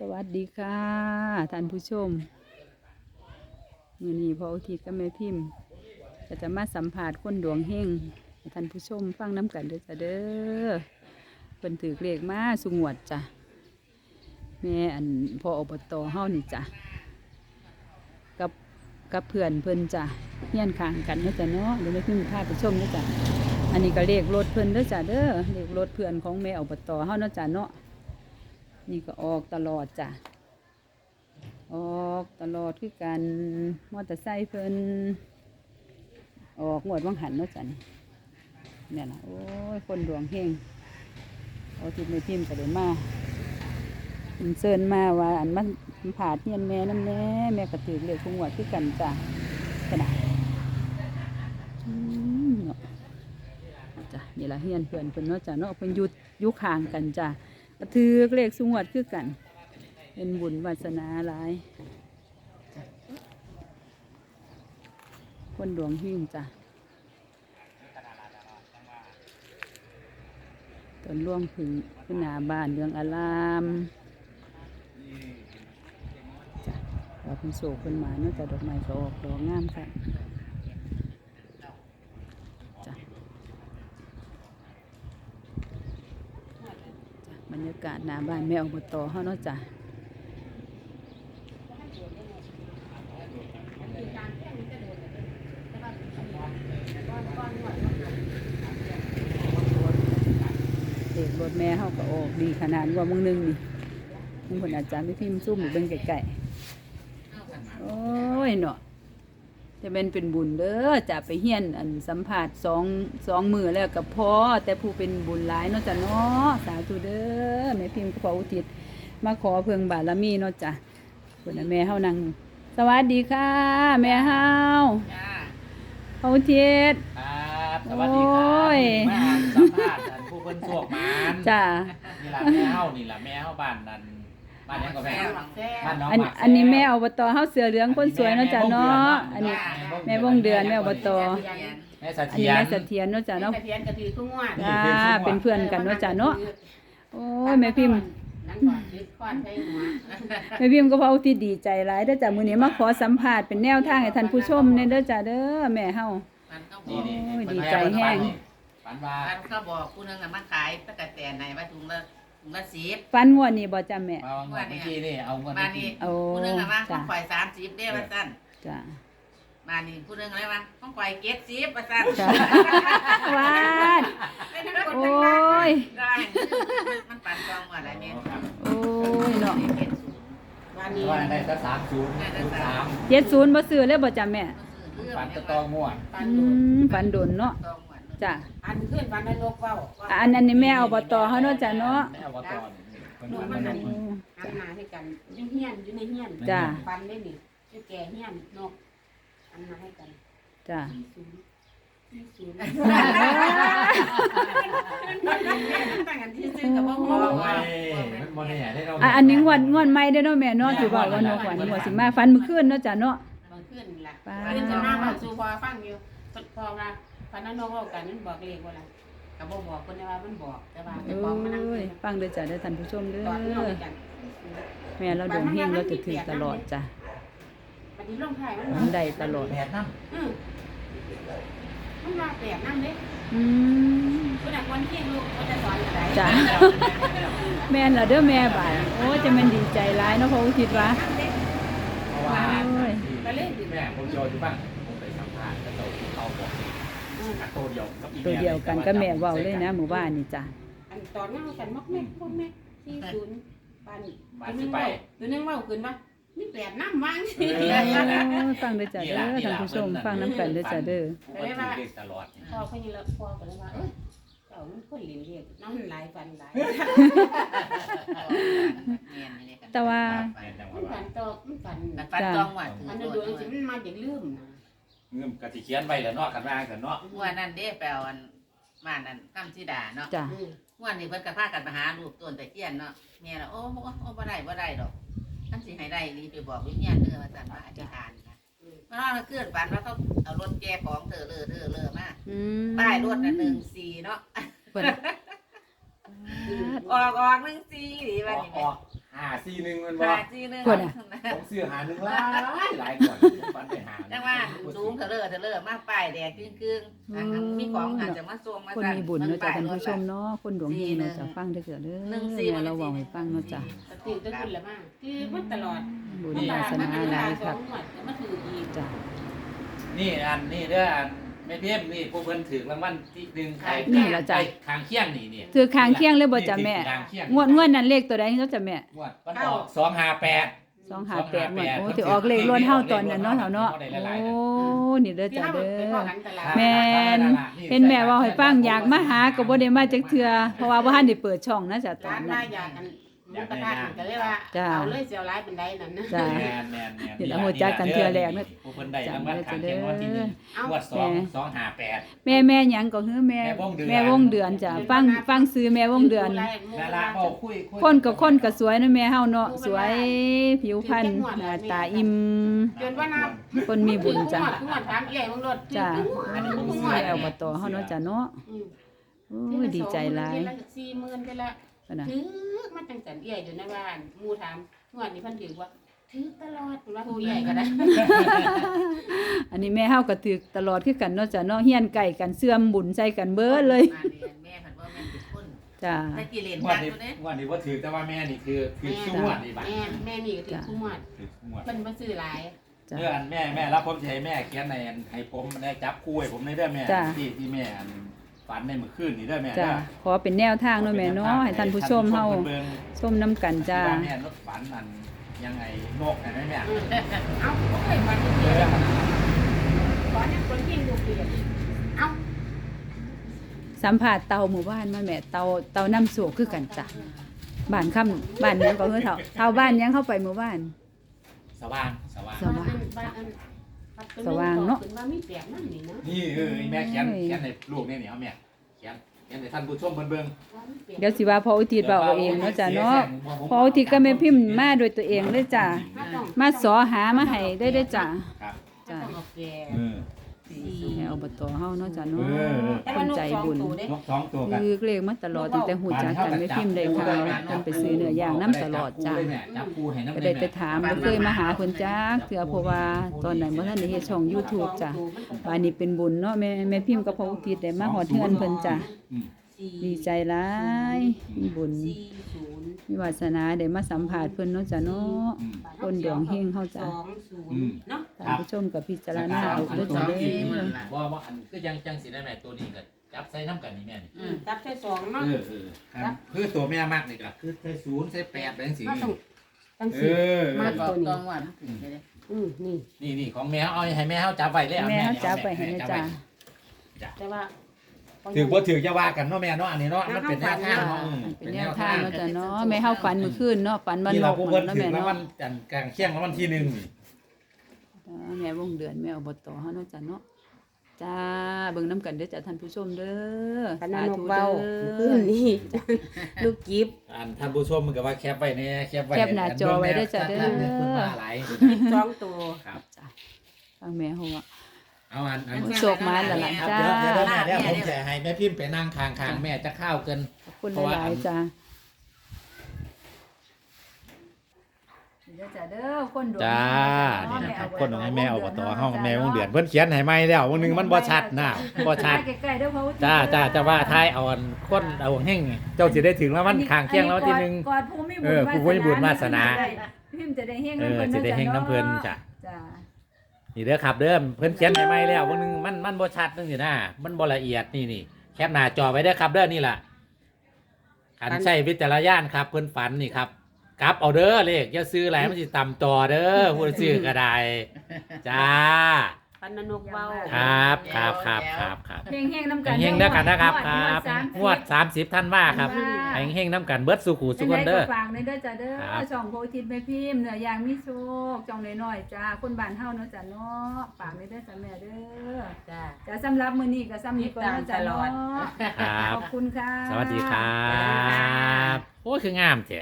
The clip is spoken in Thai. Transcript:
สวัสดีค่ะท่านผู้ชมมือนี้พออุทิศกับแม่พิมพ์จะมาสัมผัสคนดวงเฮงท่านผู้ชมฟังน้ำกันเด้อจ้ะเด้อเพิ่นถือเลขมาสุงวดจ้ะแม่อันพออบตเฮานี่จ้ะกับกับเพื่อนเพิ่นจ้ะเฮียนข้างกันเนาะจ้ะเนาะเดี๋ยวแม่พิมพ์พาไปชมเด้อจ้ะอันนี้ก็เลขรถเพิ่นเด้อจ้ะเด้อเลขรถเพื่อนของแม่อบตเฮาเนาะจ้ะเนาะ นี่ก็ออกตลอดจ้ะ ออกตลอดคือกันมอเตอร์ไซค์เพิ่นออกงวดวังหันเนาะจ้ะนี่เนี่ยนะโอ้ย คนดวงเฮงเอาทิศไม่พิมพ์ก็เลยมาเพิ่นเชิญมาว่าอันมันมันผาเฮียนแม่น้ำแน่แม่ก็ถือเลขคงหวดคือกันจ้ะกระดาษอืมเนาะจ้ะนี่ละเฮียนเพื่อนเพิ่นเนาะจ้ะเนาะเพิ่นยุดยุคห่างกันจ้ะ กระถือเลขสุงวดคือกัน เป็นบุญวาสนาหลาย คนดวงหิ้งจ้ะต้นร่วงผึ่งขึ้นหนาบ้านเรืองอารามจ้ะเราเป็นโศกเป็นหมาเนื่อกจากดอกไม้ก็ออกดอกงามค่ะจ้ะ บ รรยากาศหน้าบ้านแม่อบตเฮาเนาะจ้ะเด็กรถแม่เฮาก็ออกดีขนาดกว่ามึงนึงนี่มึงคนอาจารย์ไม่พิมพ์ซุ่มอยู่เบิ่งไก่ๆโอ้ยเนาะ จะเป็นเป็นบุญเด้อจะไปเฮียนอันสัมผัสสองสองมือแล้วกับพ่อแต่ผู้เป็นบุญหลายเนาะจ้ะเนาะสาธุเด้อแม่พิมพ์ก็ขออุทิศมาขอเพิ่งบารมีเนาะจ้ะคนน่ะแม่เฮานั่งสวัสดีค่ะ แม่เฮาจ้าขออุทิศครับสวัสดีครัโอ้ยบมาสัมภาษณ์อันผู้คนสวกมันจ้ะนี่ล่ะแม่เฮานี่ล่ะแม่เฮาบ้านนั่น บ้านหยังก็แม่หลังแท้บ้านน้องอันหมากอันนี้แม่อบตเฮาเสือเหลืองคนสวยเนาะจ้ะเนาะอันนี้แม่วงเดือนแม่อบตแม่เสอันถีนี้ยรแม่เสถียรเนาะจ้ะเนาะเพียนกระถือทุกงวดจ้าเป็นเพื่อนกันเนาะจ้ะเนาะโอ้ยแม่พิมพ์นั่นก่อนยึดก้อนใช้หัวแม่พิมพ์ก็เพราะที่ดีใจหลายเด้อจ้ะมื้อนี้มาขอสัมภาษณ์เป็นแนวทางให้ท่านผู้ชมเนี่ยเด้อจ้ะเด้อแม่เฮา มันก็บนี่อกนี่โอ้ยเพิ่นดีใจแฮงฝันว่ามันก็บอกกูนึงอะมาขายตะกะแตนไหนว่าถุงละ ถุงละสิบฟันงวดนี้บ่จ้ะแม่ มาวันเมื่อกี้นี่เอาเงินมาเมื่อนี่กี้โอ้กูนึงอะมาข้จ้ะองข่อยสามสิบเด้ว่าสั้นจ้ะ มานี่กูนึงอะไรวะข้องข่อยเก็ดสิบว่าสั้นจ้ะ วาดโอ้ยได้มันปั่นกองว่าอะไรเนี่ยครับโอ้ยเนาะวันนี้ว่าได้สักสามศูนย์ศูนย์สาม70บ่ซื้อเลยบ่จ้ะแม่ฝันจะตองม่วน ปั่นอืโดนมฟันโดนเนาะ ตองหวาน จ้ะอันขึ้นปั่นในโลกเว้าอะอันอันนี้แม่อบตเฮาเนาะจ้ะเนาะ แม่อบตเพิ่นโอ้ฝันมัว่านนอันกหันหน้าให้กันอยู่เฮียนอยู่ในเฮียนจ้ะปันได้นี่อยู่แก่เฮียนนกหันหน้าให้กันจ้ะศูนย์ที่ศูนย์ต่างกันที่ซื้อกับว่าโอ้ยมันบ่แน่ได้เราอะอันนี้งวดงวดใหม่เด้อเนาะแม่เนาะที่ว่าว่านกหวานงวดสิมาฟันมื้อคืนเนาะจ้ะเนาะ บางขึ้นล่ะป้าอันนี้จะมาบอกสู่พอฟังอยู่พอว่า พันนั้นนกเว้ากันมันบอกเลขว่าล่ะก็บ่บอกคนว่ามันบอกแต่ว่าเอจะบอกมานั่ง้ยฟังเด้อจ้ะเด้อท่านผู้ชมเด้อตอนที่เรากันแม่เราดวงเฮงเราจะถือตลอดจ้ะบัดนี้ลงท้ายมันมันได้ตลอดแปดน้อือมันว่าแปลกนำเด้อืมผู้นักวันเที่ยงลูกเขาจะสอนอะไรจ้ะ แม่นล่ะเด้อแม่บาดโอ้ยจะแม่นดีใจหลายเนาะเพราะว่าคิดว่าำเพราะว่าโอ้ยก็เล่นอยู่แม่ผมโยอยู่บ้าง ตัวเดียวกับอีตัวเดียวกันก็แม่เว้าเลยนะหมู่บ้านนี่จ้ะอันตอนนั้นกันมักแม่พวกแม่ที่ศูนย์ปันบ้านสิไปตัวนึงเว่าขึ้นว่านี่แปลกน้ำวางเอโอ้ยฟังเด้อจ้ะเด้อท่านผู้ชมฟังน้ำกันเด้อจ้ะเด้อผมก็ถือเลขตลอดพ่อเขายังละพ่อก็เลยว่าเอ้ยเจ้ามันคนเลี้ยงเรียกน้องมันหลายฟันหลายแต่ว่าแม่นจังมันว่าฟันตอกมันฟันฟันตองหวานอันนั้นดูสิมันมาจากลืมนะ เงิมกะสิเขียนไว้แล้วเนาะกันว่ากันเนาะหัวนั่นเด้แปลว่ามานั่นคำที่ด่าเนาะจ้ะอืมหัวนี่เพิ่นก็พากันมาหาลูกต้นตะเคียนเนาะแม่ละโอ้โอ้โอ้บ่ได้บ่ได้ดอกคันสิให้ได้รีบไปบอกวิญญาณเด้อว่าซั่นว่าอธิษฐานค่ะมาเนาะเกิดฝันว่าเขาเอารถแก่ของเธอเลอเธอเลอมาอืมป้ายรถน่ะ14เนาะเพิ่นออกออก14ดีว่านี่อแม่อก หหาซีหนึ่งมันบ่หาจีนึงกดอะ ผมซื้อหาหนึ่งหลายหลายก่อนผมฝันไปหาจังว่าสูงเถอะเลอะเถอะเลอะมากป้ายแดงครึ่งครึ่งๆอะมีของอาจจะมาส่งมาคนสั่มีบุญเนาะจ้ะท่านผู้ชมเนาะเนาะคนดวงเฮงเนาะจ้ะฟังได้อเกิดเด้อหนึ่งสี่เนี่ยเราเว้าให้ฟังเนาะจ้ะสติจะขึ้นแล้วมาคือมันตลอดบุญมันวาสนาหลายสคอรับงหมวดแล้วมาถืออีกจ้ะนี่อันนี่เด้ออัน แม่เพียมนี่พวกเพิ่นถือรางวัลที่หนึ่งใครนี่ล่ะจ้ะไอ้คางเคียงนี่นี่ถือคางเคียงเลยบ่จ้ะแม่ นี่ถือคางเคียงวดงวดนั้นเลขตัวใดเนาะจ้ะแม่ งวดมันออกสองห้าแปด สองหาแปดงวดโอ้ถือออกเลขล้วนเฮาตอนนั้นเนาะเฮาเนาะโอ้นี่เด้อที่จ้ะเราเด้ไปพออกันตลาดแม่น เห็นแม่เว่าให้ฟังอยากมาหาก็บ่ได้มาจักเทื่อเพราะว่าบ่ทันได้เปิดช่องนะจ้ะตอร้านนนั้มานอยากกัน หมูกระทะก็เลยว่าจ้ะเอาเลยเสียวร้ายเป็นไดนั่นนะจ้ะแมนแมนแมนเดี๋ยวเราหัวจักกันเทื่อแรกเนอะผู้เพิ่นได้รางวัลคางเคียงรางวัลที่หนึ่งเอางวดสองสองห้าแปด แม่แม่หยังก็คือแม่แม่วงเดือนแม่วงเดือนจ้ะฟังฟังซื้อแม่วงเดือนนาราเว้าคุยคุยคนก็คนก็สวยนะแม่เฮาเนาะสวยผิวพรรณหน้าตาอิ่มจนว่านับคนมีบุญจ้ะทุกวันถามเอี่ยมึงรถจ้ะอันนี้มึงโอ้หวยยอบตเฮาเนาะจ้ะเนาะอืมโอ้ยดีใจหลาย สี่หมื่นไปละ ปะนะถือมาตั้งแต่เอี่ยอยู่ในบ้านหมูถามงวดนี้เพิ่นถือว่าถือตลอดว่าผู้ใหญ่ก็ได้อันนี้แม่เฮาก็ตึกตลอดคือกันเนาะจ้ะเนาะเฮียนไก่กันเสื่อมบุญใส่กันเบิดเลยมาเรียนแม่ผันว่าแม่เป็นคนจ้ะตะกี้เรียนงวจัดกนี้ตัวเนี้ยงวดนี้ว่าถือแต่ว่าแม่นี่คือคือชูงวดนี่บัดแม่แม่นี่ก็ถือคู่งวดถือชูงวดเพิ่นบ่ซื้อหลาย จ้ะเมื่ออันแม่แม่รับผมจะให้แม่เขียนในอันให้ผมได้จับคู่ให้ผมได้เด้อแม่จ้ะ ที่ที่แม่อัน ฝันในเมื่อคืนนี่เด้อแม่จ้ะเด้อขอเป็นแนวทางเนาะแม่เนาะให้ท่านผู้ชมเฮาเบิ่งชมน้ำกันจ้าที่ว่าแม่นกฝันอันยังไงนกเห็นไหมแม่อืมเอ้าบ่เคยฝันเดียวขอเนี่ยคนยิงลูกเดียวเอ้าสัมผัสเตาหมู่บ้านมาแม่เตาเตาน้ำโศกคือกันจ้ะบ้านค่ำบ้านหยังก็คือเฒ่าเฒ่าบ้านหยังเข้าไปหมู่บ้านสว่างสว่างสว่างบ้านอันบ้น สว่างเนาะขึ้นมามีแปลกนั่นนี่เนาะ นี่เออแม่เขียนโอ้ยเขียนในลูกนี่นี่เอาแม่เขียนเขียนในท่านผู้ชมเบิ่งเบิ่งว่ามีแปลกเดี๋ยวสิว่าพออุทิศเบาเอาเองเนาะจ้ะเนาะพออุทิศก็แม่พิมพ์มาโดวยตัวเองเลยจ้ะมาต้องมาสอหามาให้ได้ได้อจ้ะครับจ้ะมาต้องเอาแปลกเออ แม่อบตเฮาเนาะจ้ะเนาะเออแต่คว่านนกใจสองบุญตัวเด้นกสองตัวกันคือเลขมาตลอดตั้งแต่หูจักกันแม่พิมพ์ได้ข่าวเพิ่นไปซื้อเนื้อย่างน้ำตลอดจ้ะจับคู่ให้น้ำก็ได้ไปถามบ่เคยมาหาเพิ่นจักเทื่อเพราะว่าตอนนั้นบ่ทันได้เฮ็ดช่อง YouTube จ้ะบานนี้เป็นบุญเนาะแม่แม่พิมพ์กับพระอุทิศได้มาฮอดเทือนเพิ่นจ้ะอืมดีใจหลายมีบุญสี่ศูนย์มีวาสนาได้มาสัมภาษณ์เพิ่นเนาะจ้ะเนาะอืมคนดวงเฮงเฮาสจ้ะองศูนอืมย์เนาะ ท่านผู้ชมก็พิจารณาเอาเด้อจ้ะเด้อว่าว่าอันก็ยังจังสิได้แม่ตัวนี้ก็จับใส่น้ำกันนี่แม่นี่อืมจับใส่สองเนาะเออเออครับคือตัวแม่มากนี่ก็คือใส่ศูนย์ใส่แปดแบงสีมาต้องตั้งเอสี่อมาบอกตองว่ามันถึงไปเลยอืมนี่นี่นี่ของแม่เอาให้แม่เฮาจับไว้เลยเอาแม่เฮานี่จับไปให้แม่นะจับจ้ะไว้แต่ว่าถือบ่ถือจะว่ากันเนาะแม่เนาะอันนี้เนาะมันเป็นแนวทางเนาะอืมเป็นแนวทางเนาะจ้ะเนาะแม่เฮาฝันเมื่อคืนเนาะฝันวันนี่นเรากผู้เนาะเพิ่นถือแม่แล้วเนาะวันจันทร์กลางเที่ยงแล้ววันที่หนึ่งนี่จ้ะ แม่วงเดือนแม่อบตเฮาเนาะจ้ะเนาะจ้าเบิ่งน้ำกันเด้อจ้ะท่านผู้ชมเด้อปานนกเบาสธุขึ้นเด้อนี่ลูกกิฟอันท่านผู้ชมมันก็ว่าแคปไว้เนี่ยแคปไว้แคปหน้าจอไว้ด้วยจ้ะเด้อท่านเนี่ยเพิ่นมาหลายสองตัวครับฟังแม่เฮาว่าเอาอันอันโชคมาแล้วล่ะครับจ้าเดี๋ยวเดี๋ยวแม่เดี๋ยวผมจะให้แม่พิมพ์ไปนั่งคางคางๆแม่จะข้าวเกินขอบคุณเพราะว่าหลายๆจ้า เด้อจ้าเด้อคนดวงจ้าเฮานี่เานะครับแม่คนของให้แม่อบตวห้องแม่วงเดือนเพิ่นเขียนให้ใหม่แล้ววันหนึงมันบ่ชัดนะบ่ชัดใกล้ๆเด้อเพราะว่าจ้าจ้าจะว่าทายเอาอันคนเอาแห้งเจ้าสิได้ถึงแล้วมันคางเที่ยงแล้ววันที่หนึ่งกอดผู้มีบุญเออผู้มีบุญวาสนา พิมพ์จะได้เฮงเออำสิได้เฮงน้ำเพิ่นจ้ะจ้านี่เด้อครับเด้อเพิ่นเขียนให้ใหม่แล้ววันหนึงมันมันบ่ชัดนึงสินะมันบ่ละเอียดนี่นี่แคปหน้าจอไว้เด้อครับเด้อนี่ล่ะอันใช้วิจารณญาณครับเพิ่นฝันนี่ครับ กลับเอาเด้อเลขอย่าซื้อหลายมันสิต่ำจอเด้อผู้ซื้อก็ได้จ้า ปันนกเบาครับครับครับครับครับเฮงเฮงๆน้ำกันเฮงๆเด้อกันนะครับงวดครับสามงวด 30 ท่านว่าครับจ้าเฮงๆน้ำกันเบิดสู่ขู่สุกคนเด้อจังใก็ฝากในเด้อจ้าเด้อครับช่องโพธิตแม่พิมพ์เนื้อย่างมีโชคจองน้อยๆจ้าคนบ้านเฮาเนาะจ้าเนาะฝากในเด้อจ้าแม่เด้อจ้า จ้าสำหรับมื้อนี้ก็ซ้ำนี้ก่อนเนาะจ้าติดตามตลอเนาะดครับ ขอบคุณค่ะ สวัสดีครับ โอ้ยคืองามเจ้